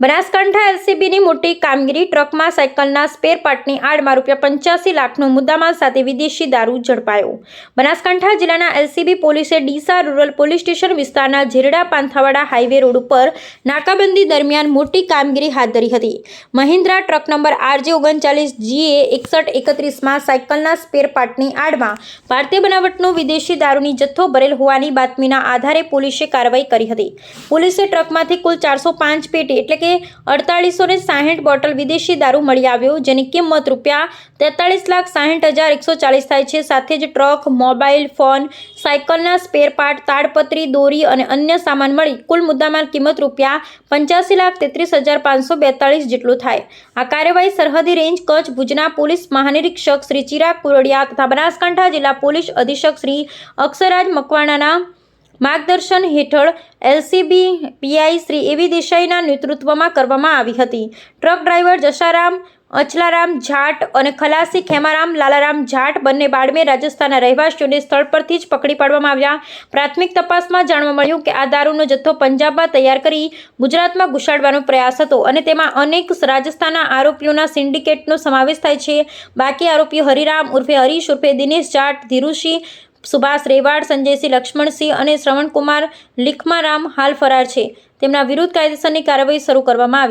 બનાસકાંઠા એલસીબીની મોટી કામગીરી ટ્રકમાં સાયકલના સ્પેર પાર્ટની આડમાં રૂપિયા પંચ્યાસી લાખનો મુદ્દામાલ સાથે વિદેશી દારૂ ઝડપાયો. બનાસકાંઠા જિલ્લાના એલસીબી પોલીસે ડીસા રૂરલ પોલીસ સ્ટેશન વિસ્તારના ઝેરડા પાંથાવાડા હાઈવે રોડ ઉપર નાકાબંધી દરમિયાન મોટી કામગીરી હાથ ધરી હતી. મહિન્દ્રા ટ્રક નંબર આરજે ઓગણચાલીસ જીએ એકસઠ એકત્રીસમાં સાયકલના સ્પેર પાર્ટની આડમાં ભારતીય બનાવટનો વિદેશી દારૂની જથ્થો ભરેલ હોવાની બાતમીના આધારે પોલીસે કાર્યવાહી કરી હતી. પોલીસે ટ્રકમાંથી કુલ ચારસો પાંચ પેટી એટલે કે અડતાળીસો ને સાહીઠ બોટલ વિદેશી દારૂ મળી આવ્યો, જેની કિંમત રૂપિયા તેતાળીસ લાખ સાહીઠ હજાર એકસો ચાલીસ થાય છે. સાથે જ ટ્રક, મોબાઈલ, ફોન, સાયકલના સ્પેર પાર્ટ તાડપત્રી, દોરી અને અન્ય સામાન મળી કુલ મુદ્દામાલ કિંમત રૂપિયા પંચ્યાસી લાખ તેત્રીસ હજાર પાંચસો બેતાળીસ જેટલું થાય. આ કાર્યવાહી સરહદી રેન્જ, કચ્છ, ભુજના પોલીસ મહાનિરીક્ષક શ્રી ચિરાગ કુરડિયા તથા બનાસકાંઠા જિલ્લા પોલીસ અધિક્ષક શ્રી અક્ષરાજ મકવાણાના માર્ગદર્શન હેઠળ એલસીબી પીઆઈ શ્રી એવી દેસાઈના નેતૃત્વમાં કરવામાં આવી હતી. ટ્રક ડ્રાઈવર જશારામ અચલારામ જાટ અને ખલાસી ખેમારામ, લાલારામ જાટ બંને બાડમેર રાજસ્થાનના રહેવાસીઓને સ્થળ પરથી જ પકડી પાડવામાં આવ્યા. પ્રાથમિક તપાસમાં જાણવા મળ્યું કે આ દારૂનો જથ્થો પંજાબમાં તૈયાર કરી ગુજરાતમાં ઘુસાડવાનો પ્રયાસ હતો અને તેમાં અનેક રાજસ્થાનના આરોપીઓના સિન્ડિકેટનો સમાવેશ થાય છે. બાકી આરોપીઓ હરિરામ ઉર્ફે હરીશ ઉર્ફે દિનેશ જાટ, ધીરુસિંહ સુભાષ રેવાડ, સંજયસિંહ લક્ષ્મણસિંહ અને શ્રવણકુમાર લિખમારામ હાલ ફરાર છે. તેમના વિરુદ્ધ કાયદેસરની કાર્યવાહી શરૂ કરવામાં આવી